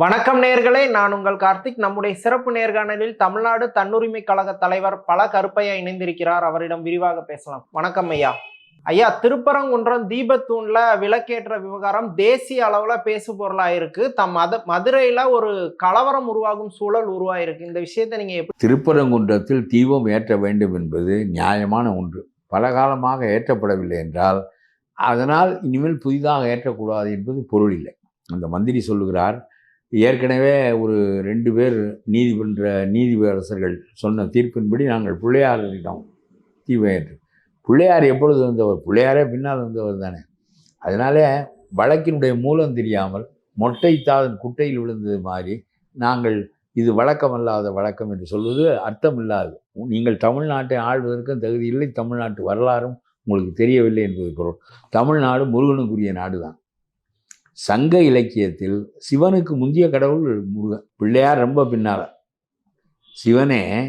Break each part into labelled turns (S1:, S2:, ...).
S1: வணக்கம் நேர்களே நான் உங்கள் கார்த்திக். நம்முடைய சிறப்பு நேர்காணலில் தமிழ்நாடு தன்னுரிமை கழக தலைவர் பல கருப்பையா இணைந்திருக்கிறார். அவரிடம் விரிவாக பேசலாம். வணக்கம் ஐயா. ஐயா திருப்பரங்குன்றம் தீபத்தூண்ல விளக்கேற்ற விவகாரம் தேசிய அளவுல பேசு பொருளா இருக்கு தம் மத மதுரையில ஒரு கலவரம் உருவாகும் சூழல் உருவாயிருக்கு. இந்த விஷயத்தை நீங்க எப்படி
S2: திருப்பரங்குன்றத்தில் தீபம் ஏற்ற வேண்டும் என்பது நியாயமான ஒன்று. பல காலமாக ஏற்றப்படவில்லை என்றால் அதனால் இனிமேல் புதிதாக ஏற்றக்கூடாது என்பது பொருள் இல்லை. அந்த மந்திரி சொல்லுகிறார் ஏற்கனவே ஒரு ரெண்டு பேர் நீதிமன்ற நீதிபரசர்கள் சொன்ன தீர்ப்பின்படி நாங்கள் பிள்ளையாரிடம் தீபம் பிள்ளையார் எப்பொழுது வந்தவர்? பிள்ளையாரே பின்னால் வந்தவர் தானே. அதனாலே வழக்கினுடைய மூலம் தெரியாமல் மொட்டை தாதன் குட்டையில் விழுந்தது மாதிரி நாங்கள் இது வழக்கமல்லாத வழக்கம் என்று சொல்வது அர்த்தமில்லாது. நீங்கள் தமிழ்நாட்டை ஆள்வதற்கும் தகுதி இல்லை தமிழ்நாட்டு வரலாறும் உங்களுக்கு தெரியவில்லை என்பது பொருள். தமிழ்நாடு முருகனுக்குரிய நாடு தான் சங்க இலக்கியத்தில் சிவனுக்கு முந்திய கடவுள் முருகன். பிள்ளையார் ரொம்ப பின்னால். சிவனே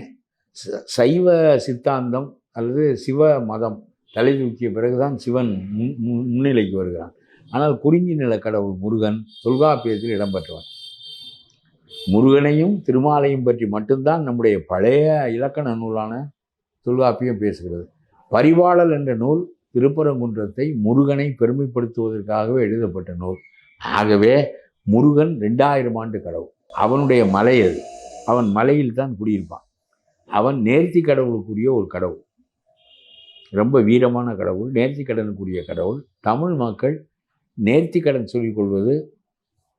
S2: ச- சைவ சித்தாந்தம் அல்லது சிவ மதம் தலை தூக்கிய பிறகுதான் சிவன் முன் முன்- முன்னிலைக்கு வருகிறான். ஆனால் குறிஞ்சி நில கடவுள் முருகன் தொல்காப்பியத்தில் இடம்பெற்றவன். முருகனையும் திருமாலையும் பற்றி மட்டும்தான் நம்முடைய பழைய இலக்கண நூலான தொல்காப்பியம் பேசுகிறது. பரிவாளல் என்ற நூல் திருப்பரங்குன்றத்தை முருகனை பெருமைப்படுத்துவதற்காகவே எழுதப்பட்ட நூல். ஆகவே முருகன் ரெண்டாயிரம் ஆண்டு கடவுள். அவனுடைய மலை அது அவன் மலையில் தான் குடியிருப்பான். அவன் நேர்த்தி கடவுளுக்குரிய ஒரு கடவுள். ரொம்ப வீரமான கடவுள் நேர்த்தி கடனுக்குரிய கடவுள். தமிழ் மக்கள் நேர்த்தி கடன் சொல்லிக்கொள்வது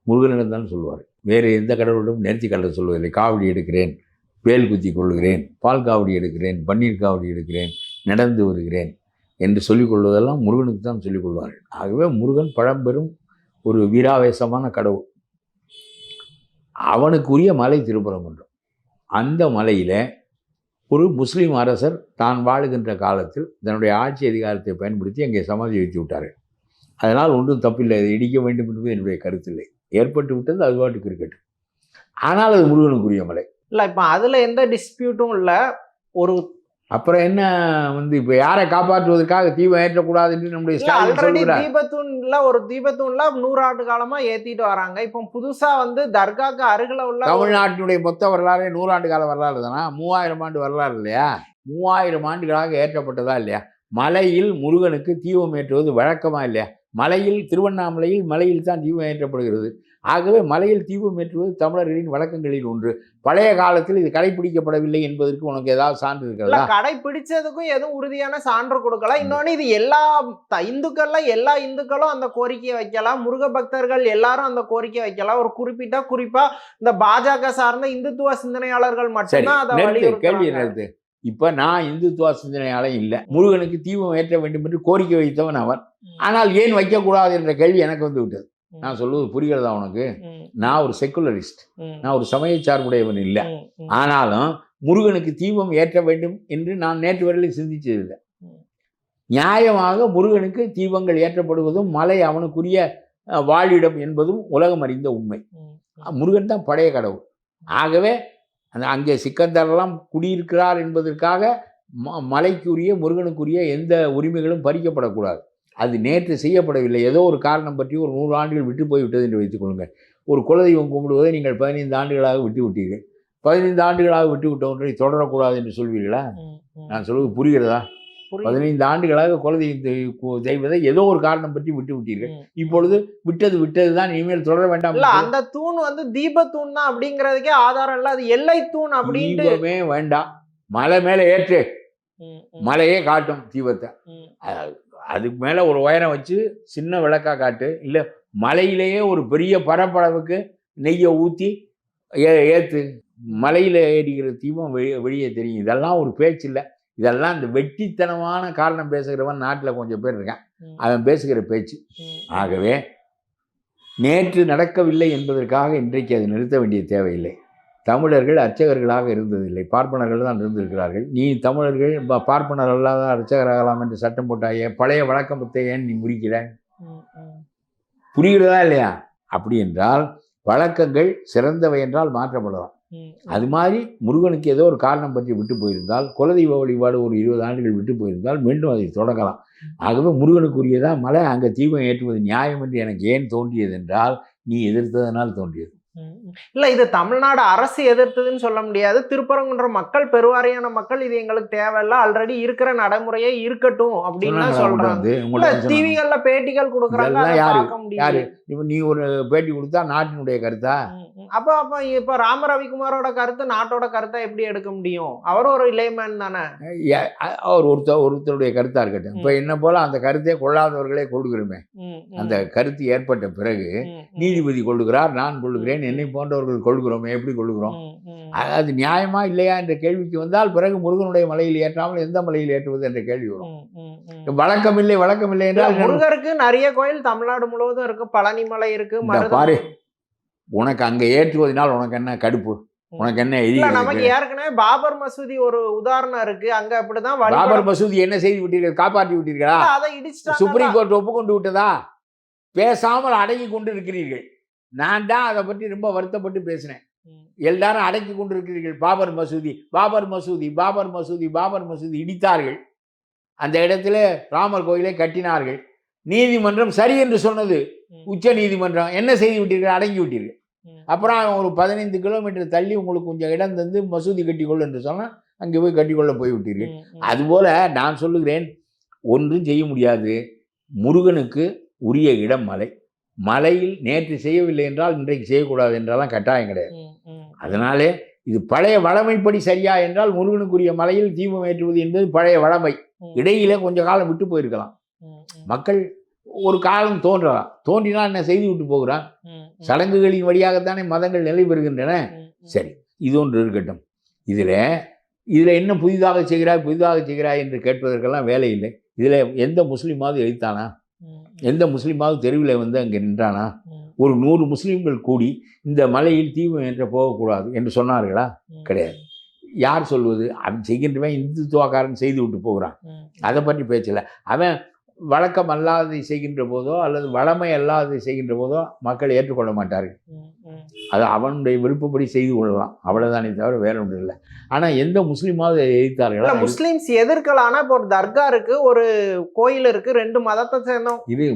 S2: முருகனிடம் தான் சொல்வார் வேறு எந்த கடவுளிடம் நேர்த்தி கடன் சொல்வதில்லை. காவடி எடுக்கிறேன் வேல் குத்தி கொள்கிறேன் பால் காவடி எடுக்கிறேன் பன்னீர் காவடி எடுக்கிறேன் நடந்து வருகிறேன் என்று சொல்லிக்கொள்வதெல்லாம் முருகனுக்கு தான் சொல்லிக்கொள்வார்கள் ஆகவே முருகன் பழம்பெரும் ஒரு வீராவேசமான கடவுள். அவனுக்குரிய மலை திருப்பரங்குன்றம் அந்த மலையில் ஒரு முஸ்லீம் அரசர் தான் வாழுகின்ற காலத்தில் தன்னுடைய ஆட்சி அதிகாரத்தை பயன்படுத்தி அங்கே சமாதி வைத்து விட்டார்கள். அதனால் ஒன்றும் தப்பில்லை. அதை இடிக்க வேண்டும் என்பது என்னுடைய கருத்தில்லை ஏற்பட்டு விட்டது அது பாட்டுக்கு இருக்கட்டும் ஆனால் அது முருகனுக்குரிய மலை.
S1: இல்லை இப்போ அதில் எந்த டிஸ்பியூட்டும் இல்லை. ஒரு
S2: அப்புறம் என்ன வந்து இப்போ யாரை காப்பாற்றுவதற்காக தீபம் ஏற்றக்கூடாது என்று நம்முடைய
S1: ஆல்ரெடி தீபத்தூண்ல ஒரு தீபத்தூண்ல நூறாண்டு காலமா ஏத்திட்டு வராங்க. இப்போ புதுசா வந்து தர்காக்கு அருகில உள்ள
S2: தமிழ்நாட்டினுடைய மொத்த வரலாறே நூறாண்டு கால வரலாறு தானா? மூவாயிரம் ஆண்டு வரலாறு இல்லையா? மூவாயிரம் ஆண்டுகளாக ஏற்றப்பட்டதா இல்லையா? மலையில் முருகனுக்கு தீபம் ஏற்றுவது வழக்கமா இல்லையா? மலையில் திருவண்ணாமலையில் மலையில் தான் தீபம் ஏற்றப்படுகிறது. ஆகவே மலையில் தீபம் ஏற்றுவது தமிழர்களின் வழக்கங்களில் ஒன்று. பழைய காலத்தில் இது கடைபிடிக்கப்படவில்லை என்பதற்கு உனக்கு ஏதாவது சான்று இருக்கிறதா?
S1: கடைபிடிச்சதுக்கும் எதுவும் உறுதியான சான்று கொடுக்கல. இன்னொன்னு இது எல்லா இந்துக்கள்ல எல்லா இந்துக்களும் அந்த கோரிக்கையை வைக்கலாம். முருக பக்தர்கள் எல்லாரும் அந்த கோரிக்கை வைக்கலாம். ஒரு குறிப்பிட்ட குறிப்பா இந்த பாஜக சார்ந்த இந்துத்துவ சிந்தனையாளர்கள் மட்டும்தான் அதை
S2: கேள்வி நிறுத்து. இப்போ நான் இந்துத்துவ சிந்தனையாளன் இல்லை. முருகனுக்கு தீபம் ஏற்ற வேண்டும் என்று கோரிக்கை வைத்தவன் அவன். ஆனால் ஏன் வைக்கக்கூடாது என்ற கேள்வி எனக்கு வந்து விட்டது. நான் சொல்லுவது புரிகிறதா உனக்கு? நான் ஒரு செக்குலரிஸ்ட் நான் ஒரு சமய சார்புடையவன் இல்லை. ஆனாலும் முருகனுக்கு தீபம் ஏற்ற வேண்டும் என்று நான் நேற்று வரையில் சிந்திச்சதில்லை. நியாயமாக முருகனுக்கு தீபங்கள் ஏற்றப்படுவதும் மலை அவனுக்குரிய வாழிடம் என்பதும் உலகம் அறிந்த உண்மை. முருகன் தான் பழைய கடவுள். ஆகவே அந்த அங்கே சிக்கந்தரெல்லாம் குடியிருக்கிறார் என்பதற்காக ம மலைக்குரிய முருகனுக்குரிய எந்த உரிமைகளும் பறிக்கப்படக்கூடாது. அது நேற்று செய்யப்படவில்லை. ஏதோ ஒரு காரணம் பற்றி ஒரு நூறு ஆண்டுகள் விட்டு போய்விட்டது என்று வைத்துக் கொள்ளுங்கள். ஒரு குலதெய்வம் கும்பிடுவதை நீங்கள் பதினைந்து ஆண்டுகளாக விட்டு விட்டீர்கள். பதினைந்து ஆண்டுகளாக விட்டு விட்ட ஒன்றை தொடரக்கூடாது என்று சொல்வீர்களா. நான் சொல்வது புரிகிறதா. பதினைந்து ஆண்டுகளாக குலதெய்வத்தை கு- செய்வதை ஏதோ ஒரு காரணம் பற்றி விட்டு விட்டீர்கள். இப்பொழுது விட்டது விட்டது தான் இனிமேல் தொடர வேண்டாம்
S1: இல்ல அந்த தூண் வந்து தீபத்தூண் தான் அப்படிங்கறதுக்கே ஆதாரம் இல்ல. அது எல்லை தூண் அப்படின்ட்டு
S2: தீபமே வேண்டாம். மலை மேலே ஏற்று. மலையே காட்டும் தீபத்தை. அதுக்கு மேலே ஒரு உயரம் வச்சு சின்ன விளக்கா காட்டு. இல்லை மலையிலேயே ஒரு பெரிய பரப்பளவுக்கு நெய்யை ஊற்றி ஏ ஏற்று மலையில் ஏறிக்கிற தீபம் வெளியே வெளியே தெரியும். இதெல்லாம் ஒரு பேச்சு இல்லை. இதெல்லாம் இந்த வெட்டித்தனமான காரணம் பேசுகிறவன் நாட்டில் கொஞ்சம் பேர் இருக்கான். அவன் பேசுகிற பேச்சு. ஆகவே நேற்று நடக்கவில்லை என்பதற்காக இன்றைக்கு அது நிறுத்த வேண்டிய தேவையில்லை. தமிழர்கள் அர்ச்சகர்களாக இருந்ததில்லை. பார்ப்பனர்கள் தான் இருந்திருக்கிறார்கள். நீ தமிழர்கள் பார்ப்பனர் அல்லாத அர்ச்சகராகலாம் என்று சட்டம் போட்டாயே பழைய வழக்கத்தை ஏன் நீ முறிக்கிற?
S1: ம், ம்.
S2: புரிகிறதா இல்லையா? அப்படி என்றால் வழக்கங்கள் சிறந்தவை என்றால் மாற்றப்படலாம். அது மாதிரி முருகனுக்கு ஏதோ ஒரு காரணம் பற்றி விட்டு போயிருந்தால் குலதெய்வ வழிபாடு ஒரு இருபது ஆண்டுகள் விட்டு போயிருந்தால் மீண்டும் அதை தொடங்கலாம். ஆகவே முருகனுக்குரியதா மலை அங்கே தீபம் ஏற்றுவது நியாயம் என்று எனக்கு ஏன் தோன்றியது என்றால் நீ எதிர்த்ததனால் தோன்றியது.
S1: இல்ல இது தமிழ்நாடு அரசு எதிர்த்ததுன்னு சொல்ல முடியாது. திருப்பரங்குன்ற மக்கள் பெருவாரியான மக்கள் இது எங்களுக்கு தேவையில்ல. ஆல்ரெடி இருக்கிற நடைமுறையே இருக்கட்டும் அப்படின்னு சொல்றாங்க. டிவிகள்ல பேட்டிகள் கொடுக்குறாங்க
S2: யாரு? இப்ப நீ ஒரு பேட்டி கொடுத்தா நாட்டினுடைய கருத்தா.
S1: அப்ப அப்ப இப்ப ராம ரவிக்குமாரோட கருத்து நாட்டோட கருத்தை எப்படி எடுக்க முடியும்? அவரும் ஒரு லேமேன் தானே.
S2: அவர் ஒருத்தர் ஒருத்தருடைய கருத்தா இருக்கட்டும். இப்ப என்ன போல அந்த கருத்தை கொள்ளாதவர்களே கொள்கிறோமே. அந்த கருத்து ஏற்பட்ட பிறகு. நீதிபதி கொள்ளுகிறார் நான் கொள்ளுகிறேன். என்னை போன்றவர்கள் கொள்கிறோமே? எப்படி கொள்கிறோம்? அது நியாயமா இல்லையா என்ற கேள்விக்கு வந்தால் பிறகு முருகனுடைய மலையில் ஏற்றாமல் எந்த மலையில் ஏற்றுவது என்ற கேள்வி வரும். வழக்கம் இல்லை வழக்கம் இல்லை என்றால்
S1: முருகருக்கு நிறைய கோயில் தமிழ்நாடு முழுவதும் இருக்கு. பழனி மலை இருக்கு
S2: பாரு. உனக்கு அங்க ஏற்றுவதனால் உனக்கு என்ன கடுப்பு? உனக்கு என்ன
S1: நமக்கு ஏற்கனவே பாபர் மசூதி ஒரு உதாரணம் இருக்கு. அங்க அப்படிதான்
S2: பாபர் மசூதி என்ன செய்து விட்டீர்கள்? காப்பாற்றி விட்டீர்களா?
S1: அதை இடிச்சிட்டாங்க
S2: சுப்ரீம் கோர்ட் ஒப்புக்கொண்டு விட்டதா? பேசாமல் அடங்கி கொண்டு இருக்கிறீர்கள். நான் தான் அதை பற்றி ரொம்ப வருத்தப்பட்டு பேசினேன். எல்லாரும் அடக்கி கொண்டிருக்கிறீர்கள். பாபர் மசூதி பாபர் மசூதி பாபர் மசூதி பாபர் மசூதி இடித்தார்கள். அந்த இடத்துல ராமர் கோயிலை கட்டினார்கள். நீதிமன்றம் சரி என்று சொன்னது. உச்ச நீதிமன்றம் என்ன செய்து விட்டீர்கள்? அடங்கி விட்டீர்கள். அப்புறம் ஒரு பதினைந்து கிலோமீட்டர் தள்ளி உங்களுக்கு கொஞ்சம் இடம் தந்து மசூதி கட்டிக்கொள் என்று சொன்னால் அங்கே போய் கட்டிக்கொள்ள போய் விட்டீர்கள்.
S1: ம், ம்.
S2: அதுபோல நான் சொல்லுகிறேன் ஒன்றும் செய்ய முடியாது. முருகனுக்கு உரிய இடம் மலை. மலையில் நேற்று செய்யவில்லை என்றால் இன்றைக்கு செய்யக்கூடாது என்றெல்லாம் கட்டாயம் கிடையாது. அதனாலே இது பழைய வழமைப்படி சரியா என்றால் முருகனுக்குரிய மலையில் தீபம் ஏற்றுவது என்பது பழைய வழமை
S1: ம்.
S2: இடையில கொஞ்ச காலம் விட்டு போயிருக்கலாம். மக்கள் ஒரு காலம் தோன்றலாம் தோன்றினால் என்ன செய்து விட்டு போகிறான். சடங்குகளின் வழியாகத்தானே மதங்கள் நிலை பெறுகின்றன. சரி இது ஒன்று இருக்கட்டும் இதில் இதில் என்ன புதிதாக செய்கிறாய் புதிதாக செய்கிறாய் என்று கேட்பதற்கெல்லாம் வேலை இல்லை இதில் எந்த முஸ்லீமாவது எழுத்தானா. எந்த முஸ்லீமாவது தெருவில் வந்து அங்கே நின்றானா? ஒரு நூறு முஸ்லீம்கள் கூடி இந்த மலையில் தீபம் ஏற்ற போகக்கூடாது என்று சொன்னார்களா. கிடையாது. யார் சொல்வது? அவன் செய்கின்றவன் இந்துத்துவக்காரன் செய்து விட்டு போகிறான். அதை பற்றி பேச்சல. அவன் வழக்கம் அல்லாததை செய்கின்ற போதோ அல்லது வளமை அல்லாததை செய்கின்ற போதோ மக்கள் ஏற்றுக்கொள்ள மாட்டார்கள். அது அவனுடைய விருப்பப்படி செய்து கொள்ளலாம். அவ்வளவுதானே தவிர வேற ஒன்றும் இல்லை. ஆனால் எந்த முஸ்லீமாவது எதிர்த்தார்களா?
S1: முஸ்லிம்ஸ் எதிர்க்கலாம் ஆனா இப்போ ஒரு தர்கா இருக்கு ஒரு கோயில் இருக்கு ரெண்டு மதத்தை சேர்ந்தோம்.
S2: இது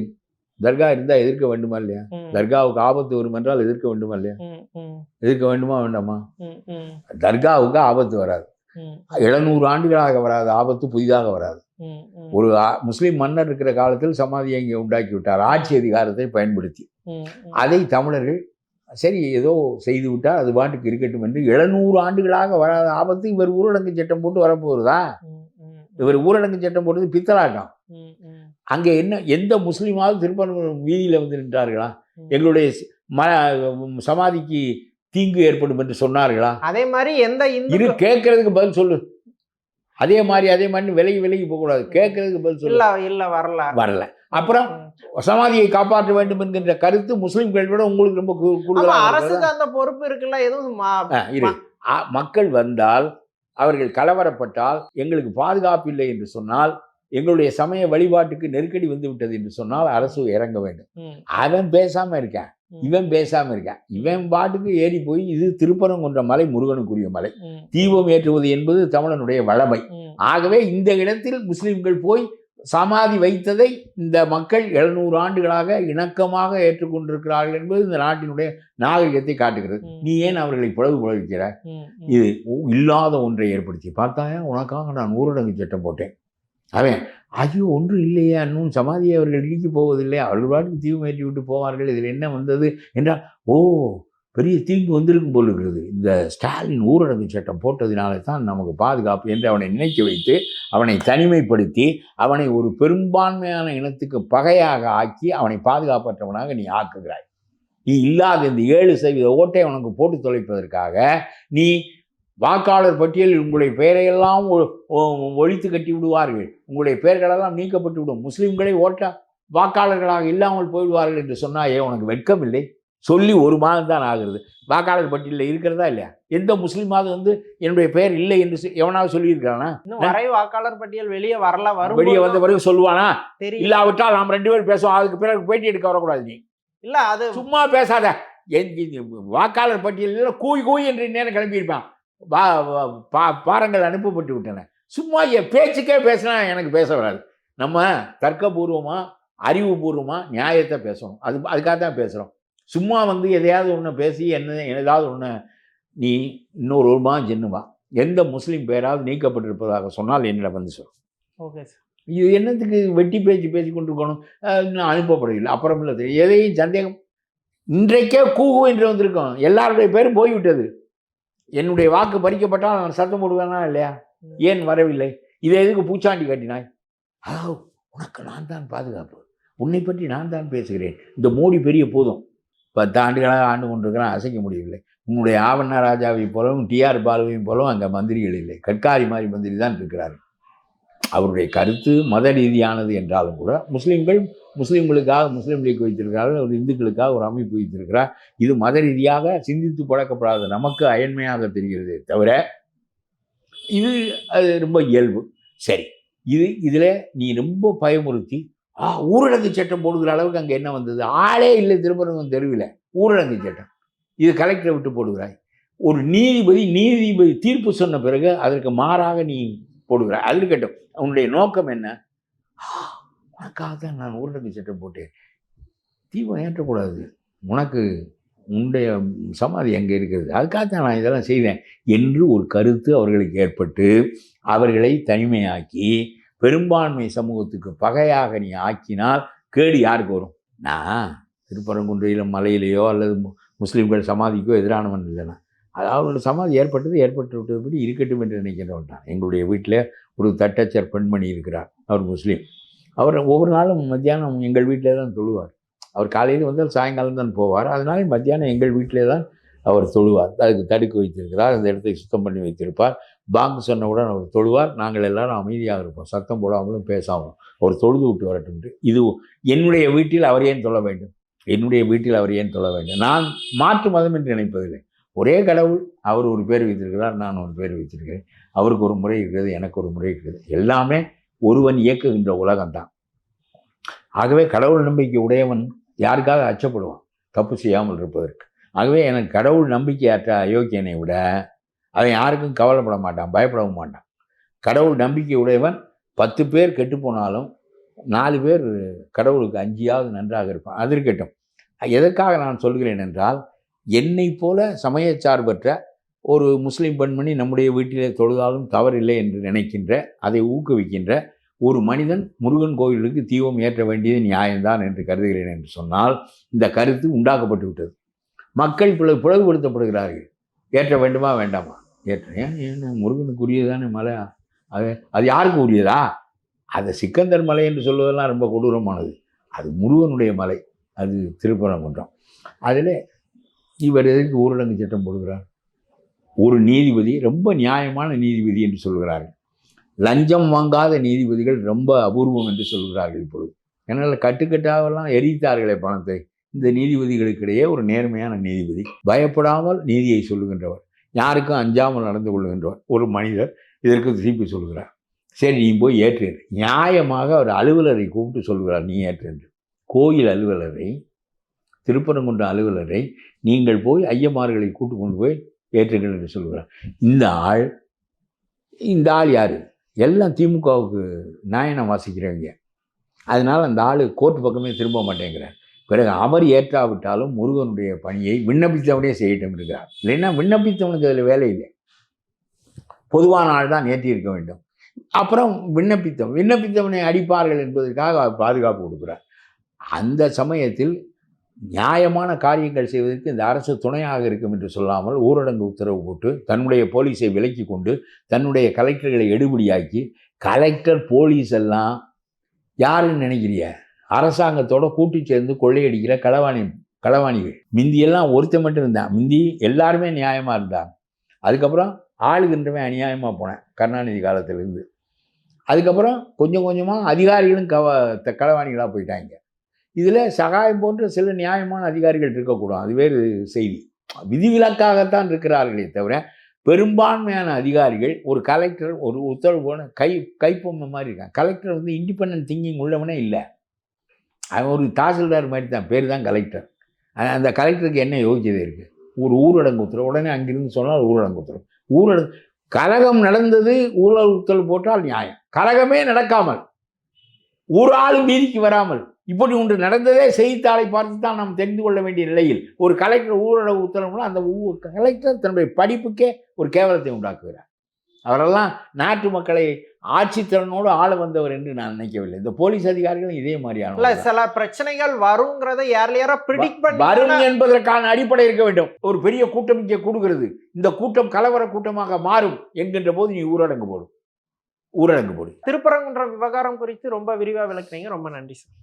S2: தர்கா இருந்தால் எதிர்க்க வேண்டுமா இல்லையா? தர்காவுக்கு ஆபத்து வரும் என்றால் எதிர்க்க வேண்டுமா இல்லையா? எதிர்க்க வேண்டுமா வேண்டாமா? தர்காவுக்கு ஆபத்து வராது. எழுநூறு ஆண்டுகளாக வராத. ஆபத்து புதிதாக வராது. ஒரு முஸ்லிம் மன்னர் இருக்கிற காலத்தில் சமாதியை இங்கே உண்டாக்கி விட்டார் ஆட்சி அதிகாரத்தை பயன்படுத்தி. அதை தமிழர்கள் சரி ஏதோ செய்து விட்டால் அது பாட்டுக்கு இருக்கட்டும் என்று எழுநூறு ஆண்டுகளாக வராத ஆபத்து இவர் ஊரடங்கு சட்டம் போட்டு
S1: ம்,
S2: இவர் ஊரடங்கு சட்டம் போட்டது பித்தலாட்டம். அங்கே என்ன எந்த முஸ்லீமாவது திருப்பரங்குன்றம் வீதியில் வந்து நின்றார்களா. எங்களுடைய ம சமாதிக்கு தீங்கு ஏற்படும் என்று சொன்னார்களா?
S1: அதே மாதிரி எந்த
S2: இரு
S1: இந்து
S2: கேட்கறதுக்கு பதில் சொல்லு. அதே மாதிரி அதே மாதிரி விலகி விலகி போகக்கூடாது. கேட்கறதுக்கு பதில் சொல்லு.
S1: இல்ல வரல.
S2: வரல. அப்புறம். சமாதியை காப்பாற்ற வேண்டும் என்கின்ற கருத்து முஸ்லிம்கள் விட உங்களுக்கு ரொம்ப?
S1: அரசுக்கு அந்த பொறுப்பு இருக்குல்ல எதுவும்
S2: மக்கள் வந்தால் அவர்கள் கலவரப்பட்டால் எங்களுக்கு பாதுகாப்பு இல்லை என்று சொன்னால் எங்களுடைய சமய வழிபாட்டுக்கு நெருக்கடி வந்து விட்டது என்று சொன்னால் அரசு இறங்க வேண்டும். அவன் பேசாம இருக்கான். இவன் பேசாம இருக்கான். இவன் பாட்டுக்கு ஏறி போய் இது திருப்பரங்குன்ற மலை முருகனுக்குரிய மலை. தீபம் ஏற்றுவது என்பது தமிழனுடைய வளமை. ஆகவே இந்த இடத்தில் முஸ்லிம்கள் போய் சமாதி வைத்ததை இந்த மக்கள் எழுநூறு ஆண்டுகளாக இணக்கமாக ஏற்றுக்கொண்டிருக்கிறார்கள் என்பது இந்த நாட்டினுடைய நாகரிகத்தை காட்டுகிறது. நீ ஏன் அவர்களை பிளவு
S1: ம்.
S2: இது இல்லாத ஒன்றை ஏற்படுத்தி. பார்த்தாயா? உனக்காக நான் ஊரடங்கு சட்டம் போட்டேன். அவன் ஐயோ ஒன்றும் இல்லையா இன்னும் சமாதியை அவர்கள் இடிக்க போவதில்லை. அவர்கள் பாட்டுக்கு தீவு மேற்றி விட்டு போவார்கள். இதில் என்ன வந்தது என்றால் ஓ பெரிய தீங்கு வந்திருக்கும் போல் இருக்கிறது. இந்த ஸ்டாலின் ஊரடங்கு சட்டம் போட்டதினால தான் நமக்கு பாதுகாப்பு என்று அவனை நினைக்க வைத்து அவனை தனிமைப்படுத்தி அவனை ஒரு பெரும்பான்மையான இனத்துக்கு பகையாக ஆக்கி அவனை பாதுகாப்பற்றவனாக நீ ஆக்குகிறாய். நீ இல்லாத இந்த ஏழு சதவீத ஓட்டை உனக்கு போட்டு தொலைப்பதற்காக நீ வாக்காளர் பட்டியலில் உங்களுடைய பெயரையெல்லாம் ஒழித்து கட்டி விடுவார்கள். உங்களுடைய பெயர்களெல்லாம் நீக்கப்பட்டு விடும். முஸ்லிம்களை ஓட்ட வாக்காளர்களாக இல்லாமல் போய்விடுவார்கள் என்று சொன்னாயே உனக்கு வெட்கம் இல்லை? சொல்லி ஒரு மாதம் தான் ஆகுறது வாக்காளர் பட்டியலில் இருக்கிறதா இல்லையா? எந்த முஸ்லீமாவது வந்து என்னுடைய பெயர் இல்லை என்று எவனாவது சொல்லியிருக்கானா
S1: வரை வாக்காளர் பட்டியல் வெளியே வரல வரும்
S2: வெளியே வந்த பிறகு சொல்லுவானா? இல்லாவிட்டால் நாம் ரெண்டு பேரும் பேசுவோம். அதுக்கு பிறகு பேட்டி எடுக்க வரக்கூடாது நீ.
S1: இல்ல அது
S2: சும்மா பேசாத. வாக்காளர் பட்டியலில் கூய் கூய் என்று நேரம் கிளம்பியிருப்பான். வா பா பாரங்கள் அனுப்பப்பட்டு விட்டன சும்மா என் பேச்சுக்கே பேசினா எனக்கு பேச வராது. நம்ம தர்க்கபூர்வமாக அறிவுபூர்வமாக நியாயத்தை பேசணும். அது அதுக்காக தான் பேசுகிறோம் சும்மா வந்து எதையாவது ஒன்று பேசி என்ன ஏதாவது ஒன்று நீ இன்னொரு மாதம் சின்னவா எந்த முஸ்லீம் பேராவது நீக்கப்பட்டிருப்பதாக சொன்னால் என்னிடம் வந்து சொல்.
S1: Okay sir.
S2: இது என்னத்துக்கு வெட்டி பேச்சு பேசி கொண்டிருக்கணும் இன்னும் அனுப்பப்படவில்லை. அப்புறம் இல்லை தெரியும் எதையும் சந்தேகம். இன்றைக்கே கூகு என்று வந்திருக்கோம். எல்லாருடைய பேரும் போய்விட்டது. என்னுடைய வாக்கு பறிக்கப்பட்டால் நான் சத்தம் போடுவேனா இல்லையா? ஏன் வரவில்லை? இதை எதுக்கு பூச்சாண்டி கட்டினாய்? ஆ உனக்கு நான் தான் பாதுகாப்பு. உன்னை பற்றி நான் தான் பேசுகிறேன். இந்த மோடி பெரிய போதும். பத்து ஆண்டுகளாக ஆண்டு கொண்டிருக்கிறான் அசைக்க முடியவில்லை. உன்னுடைய ஆவண்ண ராஜாவை போலவும் டிஆர் பாலுவையும் போலவும் அங்கே மந்திரிகள் இல்லை. கட்காரி மாதிரி மந்திரி தான் இருக்கிறார்கள். அவருடைய கருத்து மத ரீதியானது என்றாலும் கூட முஸ்லீம்கள் முஸ்லீம்களுக்காக முஸ்லீம் லீக் வைத்திருக்கிறார்கள் ஒரு இந்துக்களுக்காக ஒரு அமைப்பு வைத்திருக்கிறார். இது மத ரீதியாக சிந்தித்து பழக்கப்படாத நமக்கு அயன்மையாக தெரிகிறதே தவிர இது அது ரொம்ப இயல்பு. சரி இது இதில் நீ ரொம்ப பயமுறுத்தி ஆ ஊரடங்கு சட்டம் போடுகிற அளவுக்கு அங்கே என்ன வந்தது? ஆளே இல்லை திருப்பரங்கம் தெருவில். ஊரடங்கு சட்டம். இது கலெக்டரை விட்டு போடுகிறாய். ஒரு நீதிபதி நீதிபதி தீர்ப்பு சொன்ன பிறகு அதற்கு மாறாக நீ போடுகிறாய் அது இருக்கட்டும் உன்னுடைய நோக்கம் என்ன? உனக்காக தான் நான் ஊரடங்கு சட்டம் போட்டேன். தீபம் ஏற்றக்கூடாது. உனக்கு உன்னுடைய சமாதி எங்கே இருக்கிறது. அதுக்காக தான் நான் இதெல்லாம் செய்வேன் என்று ஒரு கருத்து அவர்களுக்கு ஏற்பட்டு அவர்களை தனிமையாக்கி பெரும்பான்மை சமூகத்துக்கு பகையாக நீ ஆக்கினால் கேடு யாருக்கு வரும்? நான். திருப்பரங்குன்றையில மலையிலேயோ அல்லது மு- முஸ்லீம்கள் சமாதிக்கோ எதிரானவன் இல்லைனா அது அவர்களோட சமாதி ஏற்பட்டது ஏற்பட்டு விட்டதுபடி இருக்கட்டும் என்று நினைக்கிறவன் தான். எங்களுடைய வீட்டில் ஒரு தட்டச்சர் பெண்மணி இருக்கிறார் அவர் முஸ்லீம். அவர் ஒவ்வொரு நாளும் மத்தியானம் எங்கள் வீட்டிலே தான் தொழுவார். அவர் காலையில் வந்தால் சாயங்காலம் தான் போவார். அதனால் மத்தியானம் எங்கள் வீட்டிலே தான் அவர் தொழுவார். அதுக்கு தடுக்க வைத்திருக்கிறார் அந்த இடத்தை சுத்தம் பண்ணி வைத்திருப்பார். பாங்கு சொன்னவுடன் அவர் தொழுவார். நாங்கள் எல்லாரும் அமைதியாக இருப்போம். சத்தம் போடாமலும் பேசாமலும். அவர் தொழுது விட்டு வரட்டும் இது என்னுடைய வீட்டில் அவர் ஏன் தொழ வேண்டும்? என்னுடைய வீட்டில் அவர் ஏன் தொழ வேண்டும்? நான் மாற்று மதம் என்று நினைப்பதில்லை. ஒரே கடவுள் அவர் ஒரு பேர் வைத்திருக்கிறார் நான் ஒரு பேர் வைத்திருக்கிறேன். அவருக்கு ஒரு முறை இருக்கிறது எனக்கு ஒரு முறை இருக்கிறது. எல்லாமே ஒருவன் இயக்குகின்ற உலகம்தான். ஆகவே கடவுள் நம்பிக்கை உடையவன் யாருக்காக அச்சப்படுவான்? தப்பு செய்யாமல் இருப்பதற்கு. ஆகவே எனக்கு கடவுள் நம்பிக்கையற்ற அயோக்கியனை விட அவன் யாருக்கும் கவலைப்பட மாட்டான் பயப்படவும் மாட்டான். கடவுள் நம்பிக்கை உடையவன் பத்து பேர் கெட்டு போனாலும் நாலு பேர் கடவுளுக்கு அஞ்சியாவது நன்றாக இருப்பான். அது இருக்கட்டும். எதற்காக நான் சொல்கிறேன் என்றால் என்னை போல சமயச்சார்பற்ற ஒரு முஸ்லீம் பெண்மணி நம்முடைய வீட்டிலே தொழுதாலும் தவறில்லை என்று நினைக்கின்ற அதை ஊக்குவிக்கின்ற ஒரு மனிதன் முருகன் கோவிலுக்கு தீபம் ஏற்ற வேண்டியது நியாயம்தான் என்று கருதுகிறேன் என்று சொன்னால் இந்த கருத்து உண்டாக்கப்பட்டு விட்டது. மக்கள் பிளவு பிளவுபடுத்தப்படுகிறார்கள். ஏற்ற வேண்டுமா வேண்டாமா? ஏற்ற ஏன் ஏன் முருகனுக்குரியதானே மலை? அது அது யாருக்கு உரியதா? அதை சிக்கந்தர் மலை என்று சொல்வதெல்லாம் ரொம்ப கொடூரமானது. அது முருகனுடைய மலை. அது திருப்பரங்குன்றம். அதில் இவர் எதற்கு ஊரடங்கு சட்டம் போடுகிறார். ஒரு நீதிபதி ரொம்ப நியாயமான நீதிபதி என்று சொல்கிறார்கள். லஞ்சம் வாங்காத நீதிபதிகள் ரொம்ப அபூர்வம் என்று சொல்கிறார்கள் இப்பொழுது. ஏன்னால் கட்டுக்கட்டாவெல்லாம் எரித்தார்களே பணத்தை. இந்த நீதிபதிகளுக்கிடையே ஒரு நேர்மையான நீதிபதி பயப்படாமல் நீதியை சொல்லுகின்றவர் யாருக்கும் அஞ்சாமல் நடந்து கொள்ளுகின்றவர் ஒரு மனிதர் இதற்கு திருப்பி சொல்கிறார். சரி நீ போய் ஏற்று. நியாயமாக அவர் அலுவலரை கூப்பிட்டு சொல்கிறார் நீ ஏற்று என்று. கோயில் அலுவலரை திருப்பரங்குன்ற அலுவலரை நீங்கள் போய் ஐயமார்களை கூட்டு கொண்டு போய் ஏற்றுங்கள் என்று சொல்கிறார் இந்த ஆள் இந்த ஆள் யார்? எல்லாம் திமுகவுக்கு நாயனம் வாசிக்கிறவங்க. அதனால் அந்த ஆள் கோர்ட் பக்கமே திரும்ப மாட்டேங்கிறார். பிறகு அவர் ஏற்றாவிட்டாலும் முருகனுடைய பணியை விண்ணப்பித்தவனே செய்யட்டும் இருக்கிறார் இல்லைன்னா விண்ணப்பித்தவனுக்கு அதில் வேலை இல்லை. பொதுவான ஆள் தான் ஏற்றியிருக்க வேண்டும். அப்புறம் விண்ணப்பித்தவன் விண்ணப்பித்தவனை அடிப்பார்கள் என்பதற்காக அவர் பாதுகாப்பு கொடுக்குறார். அந்த சமயத்தில் நியாயமான காரியங்கள் செய்வதற்கு இந்த அரசு துணையாக இருக்கும் என்று சொல்லாமல் ஊரடங்கு உத்தரவு போட்டு தன்னுடைய போலீஸை விலக்கி கொண்டு தன்னுடைய கலெக்டர்களை எடுபடியாக்கி கலெக்டர் போலீஸ் எல்லாம் யாருன்னு நினைக்கிறிய? அரசாங்கத்தோட கூட்டி சேர்ந்து கொள்ளையடிக்கிற களவாணி களவாணிகள். மிந்தியெல்லாம் ஒருத்தன் மட்டும் இருந்தான். மிந்தி எல்லாருமே நியாயமாக இருந்தாங்க அதுக்கப்புறம் ஆளுகின்றவன் அநியாயமாக போனேன் கருணாநிதி காலத்திலிருந்து. அதுக்கப்புறம் கொஞ்சம் கொஞ்சமாக அதிகாரிகளும் கவ த- களவாணிகளாக போயிட்டாங்க. இதில் சகாயம் போன்ற சில நியாயமான அதிகாரிகள் இருக்கக்கூடாது அது வேறு செய்தி. விதிவிலக்காகத்தான் இருக்கிறார்களே தவிர பெரும்பான்மையான அதிகாரிகள் ஒரு கலெக்டர் ஒரு உத்தரவு போன கை கைப்பொம்மை மாதிரி இருக்கான் கலெக்டர் வந்து இண்டிபெண்ட் திங்கிங் உள்ளவனே இல்லை. அவன் ஒரு தாசில்தார் மாதிரி தான் பேர் தான் கலெக்டர் அந்த கலெக்டருக்கு என்ன யோகியதை இருக்குது ஒரு ஊரடங்கு உத்தரவு. உடனே அங்கிருந்து சொன்னால் ஊரடங்கு உத்தரவு. ஊரடங்கு கலகம் நடந்தது ஊழல் உத்தரவு போட்டால் நியாயம். கலகமே நடக்காமல் ஒரு ஆளும் வீதிக்கு வராமல் இப்படி ஒன்று நடந்ததே செய்தித்தாளை பார்த்து தான் நாம் தெரிந்து கொள்ள வேண்டிய நிலையில் ஒரு கலெக்டர் ஊரடங்கு உத்தரவுனா அந்த கலெக்டர் தன்னுடைய படிப்புக்கே ஒரு கேவலத்தை உண்டாக்குகிறார். அவரெல்லாம் நாட்டு மக்களை ஆட்சித்திறனோடு ஆள வந்தவர் என்று நான் நினைக்கவில்லை. இந்த போலீஸ் அதிகாரிகளும் இதே
S1: இல்ல
S2: மாதிரியான
S1: சில பிரச்சனைகள் வருங்கிறத ஏர்லியரா ப்ரிடிக்ட்
S2: வரும் என்பதற்கான அடிப்படை இருக்க வேண்டும். ஒரு பெரிய கூட்டம் இங்கே கூடுகிறது இந்த கூட்டம் கலவர கூட்டமாக மாறும் என்கின்ற போது நீ ஊரடங்கு போடும் ஊரடங்கு போடு.
S1: திருப்பரங்குன்ற விவகாரம் குறித்து ரொம்ப விரிவா விளக்குனீங்க. ரொம்ப நன்றி சார்.